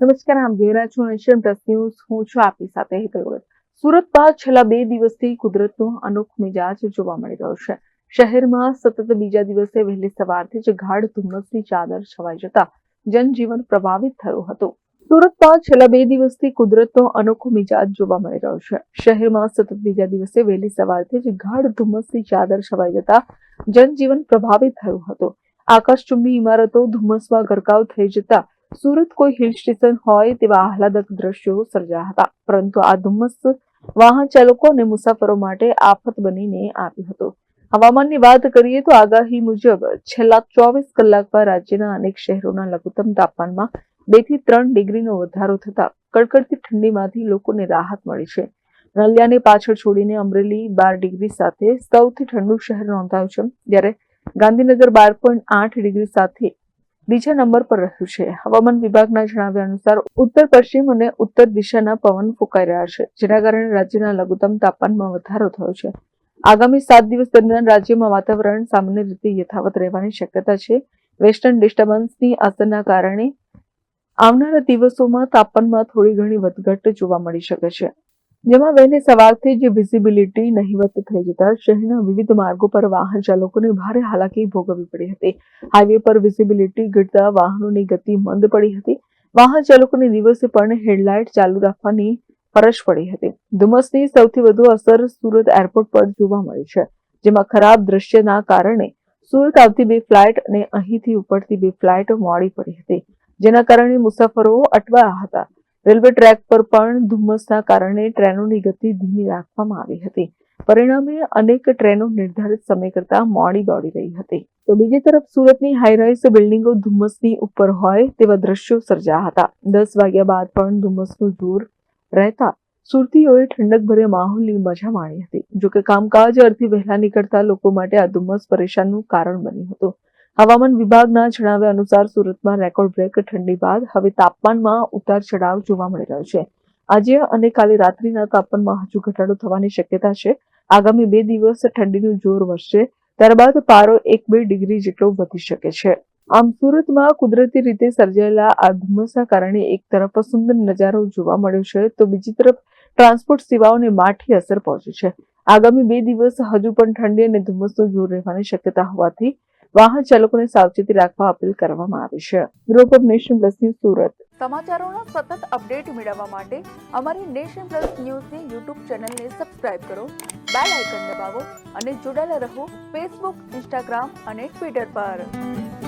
નમસ્કાર, આમ જોઈ રહ્યા છો નેશન પ્લસ ન્યૂઝ. હું છું આપની સાથે હેતલ વગર સુરતમાં છેલ્લા બે દિવસથી કુદરતનો અનોખો મિજાજ જોવા મળી રહ્યો છે. શહેરમાં સતત બીજા દિવસે વહેલી સવારથી જ ગાઢ ધુમ્મસની ચાદર છવાઈ જતા જનજીવન પ્રભાવિત થયું હતું. સુરતમાં છેલ્લા બે દિવસથી કુદરતનો અનોખો મિજાજ જોવા મળી રહ્યો છે. શહેરમાં સતત બીજા દિવસે વહેલી સવારથી જ ગાઢ ધુમ્મસની ચાદર છવાઈ જતા જનજીવન પ્રભાવિત થયું હતું. આકાશચુંબી ઇમારતો ધુમ્મસમાં ગરકાવ થઈ જતા સુરત કોઈ હિલ સ્ટેશન હોય તેવા આહલાદક દ્રશ્યો સર્જાયા હતા. પરંતુ આ ધુમ્મસ વાહન ચાલકો અને મુસાફરો માટે આફત બનીને આવ્યું હતું. હવામાનની વાત કરીએ તો આગાહી મુજબ છેલ્લા ચોવીસ કલાકમાં રાજ્યના અનેક શહેરોના લઘુત્તમ તાપમાનમાં બેથી ત્રણ ડિગ્રીનો વધારો થતા કડકડતી ઠંડીમાંથી લોકોને રાહત મળી છે. નલિયાને પાછળ છોડીને અમરેલી બાર ડિગ્રી સાથે સૌથી ઠંડુ શહેર નોંધાયું છે. જ્યારે ગાંધીનગર બાર પોઈન્ટ આઠ ડિગ્રી સાથે બીજા નંબર પર રહ્યું છે. હવામાન વિભાગના જણાવ્યા અનુસાર ઉત્તર, પશ્ચિમ અને ઉત્તર દિશાના પવન ફૂંકાઈ રહ્યા છે, જેના કારણે રાજ્યના લઘુત્તમ તાપમાનમાં વધારો થયો છે. આગામી સાત દિવસ દરમિયાન રાજ્યમાં વાતાવરણ સામાન્ય રીતે યથાવત રહેવાની શક્યતા છે. વેસ્ટર્ન ડિસ્ટર્બન્સની અસરના કારણે આવનારા દિવસોમાં તાપમાનમાં થોડી ઘણી વધઘટ જોવા મળી શકે છે. જેમાં વહેલી સવારથી જ વિઝિબિલિટી નહીવત થઈ જતા શહેરના વિવિધ માર્ગો પર વાહન ચાલકોને ભારે હાલાકી ભોગવવી પડી હતી. હાઈવે પર વિઝિબિલિટી ઘટતા વાહનોની ગતિ મંદ પડી હતી. વાહન ચાલકોને દિવસે પણ હેડલાઇટ ચાલુ રાખવાની ફરજ પડી હતી. ધુમ્મસની સૌથી વધુ અસર સુરત એરપોર્ટ પર જોવા મળી છે, જેમાં ખરાબ દ્રશ્યના કારણે સુરત આવતી બે ફ્લાઇટ અને અહીંથી ઉપડતી બે ફ્લાઇટ મોડી પડી હતી. જેના કારણે મુસાફરો અટવાયા હતા. રેલવે ટ્રેક પર પણ ધુમ્મસના કારણે ટ્રેનોની ગતિ ધીમી રાખવામાં આવી હતી. પરિણામે અનેક ટ્રેનો નિર્ધારિત સમય કરતા મોડી દોડી રહી હતી. તો બીજી તરફ સુરતની હાઈરાઇઝ બિલ્ડિંગો ધુમ્મસની ઉપર હોય તેવા દ્રશ્યો સર્જાયા હતા. દસ વાગ્યા બાદ પણ ધુમ્મસનું જોર રહેતા સુરતીઓએ ઠંડકભર્યા માહોલની મજા માણી હતી. જોકે કામકાજ અર્થી વહેલા નીકળતા લોકો માટે આ ધુમ્મસ પરેશાનનું કારણ બન્યું હતું. હવામાન વિભાગના જણાવ્યા અનુસાર સુરતમાં રેકોર્ડ બ્રેક ઠંડી બાદ હવે તાપમાનમાં ઉતાર ચઢાવ જોવા મળી રહ્યો છે. આજે અને કાલે રાત્રિના તાપમાનમાં હજુ ઘટાડો થવાની શક્યતા છે. આગામી બે દિવસ ઠંડીનું જોર વધશે, ત્યારબાદ પારો એક બે ડિગ્રી જેટલો વધી શકે છે. આમ સુરતમાં કુદરતી રીતે સર્જાયેલા આ ધુમ્મસના કારણે એક તરફ સુંદર નજારો જોવા મળ્યો છે, તો બીજી તરફ ટ્રાન્સપોર્ટ સેવાઓને માઠી અસર પહોંચી છે. આગામી બે દિવસ હજુ પણ ઠંડી અને ધુમ્મસનું જોર રહેવાની શક્યતા હોવાથી વાહન ચાલકોને સાવચેતી રાખવા અપીલ કરવામાં આવી છે. Group of Nation Plus News Surat. સમાચારોના સતત અપડેટ મેળવવા માટે અમારી નેશન પ્લસ ન્યૂઝની યુટ્યુબ ચેનલને સબસ્ક્રાઇબ કરો, બેલ આઇકન દબાવો અને જોડાયેલા રહો ફેસબુક, ઇન્સ્ટાગ્રામ અને ટ્વિટર પર.